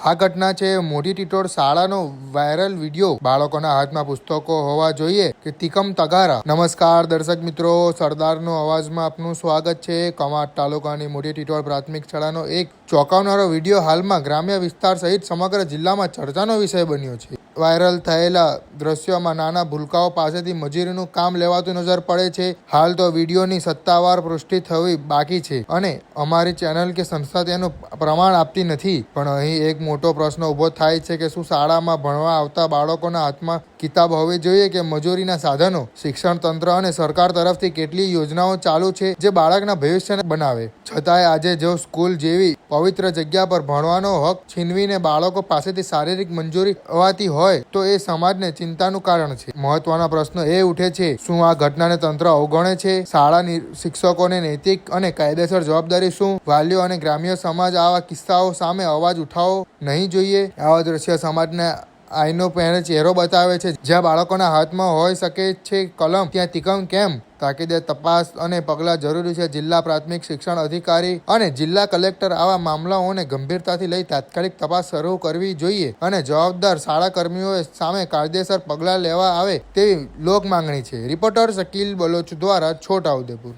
આ ઘટના છે મોટી ટીટોડ શાળાનો વાયરલ વીડિયો. બાળકોના હાથમાં પુસ્તકો હોવા જોઈએ કે તિકમ તગારા. નમસ્કાર દર્શક મિત્રો, સરદારનો અવાજમાં આપનું સ્વાગત છે. કમાટ તાલુકાની મોટી ટીટોડ પ્રાથમિક શાળાનો એક ચોંકાવનારો વીડિયો હાલમાં ગ્રામ્ય વિસ્તાર સહિત સમગ્ર જિલ્લામાં ચર્ચાનો વિષય બન્યો છે. વાયરલ થયેલા દ્રશ્યોમાં નાના ભૂલકાઓ પાસેથી મજૂરીનું કામ લેવાતું નજર પડે છે. હાલ તો વિડીયોની સત્તાવાર પુષ્ટિ થવી બાકી છે અને અમારી ચેનલ કે સંસ્થા તેનું પ્રમાણ આપતી નથી. પણ અહીં એક મોટો પ્રશ્ન ઊભો થાય છે કે શું શાળામાં ભણવા આવતા બાળકોના હાથમાં કિતાબ હોવી જોઈએ કે મજૂરીના સાધનો? શિક્ષણ તંત્ર અને સરકાર તરફથી કેટલી યોજનાઓ ચાલુ છે જે બાળકના ભવિષ્યને બનાવે? છતાંય આજે જો સ્કૂલ જેવી પવિત્ર જગ્યા પર ભણવાનો હક છીનવીને બાળકો પાસેથી શારીરિક મંજૂરી હોવાતી હોય, તો એ સમાજને ચિંતાનું કારણ છે. મહત્વનો પ્રશ્નો એ ઉઠે છે, શું આ ઘટનાને તંત્ર અવગણે છે? શાળાની શિક્ષકોને નૈતિક અને કાયદેસર જવાબદારી શું? વાલીઓ અને ગ્રામ્ય સમાજ આવા કિસ્સાઓ સામે અવાજ ઉઠાવવો નહીં જોઈએ? આવા દ્રશ્ય સમાજને આઈનો પહેણે ચહેરો બતાવે છે, જ્યાં બાળકોના હાથમાં હોઈ શકે છે કલમ, ત્યાં તિકમ કેમ? તાકીદે તપાસ અને પગલાં જરૂરી છે. જિલ્લા પ્રાથમિક શિક્ષણ અધિકારી અને જિલ્લા કલેક્ટર આવા મામલાઓને ગંભીરતાથી લઈ તાત્કાલિક તપાસ શરૂ કરવી જોઈએ અને જવાબદાર શાળા કર્મીઓ સામે કાયદેસર પગલાં લેવા આવે તેવી લોક માંગણી છે. રિપોર્ટર શકીલ બલોચ દ્વારા છોટાઉદેપુર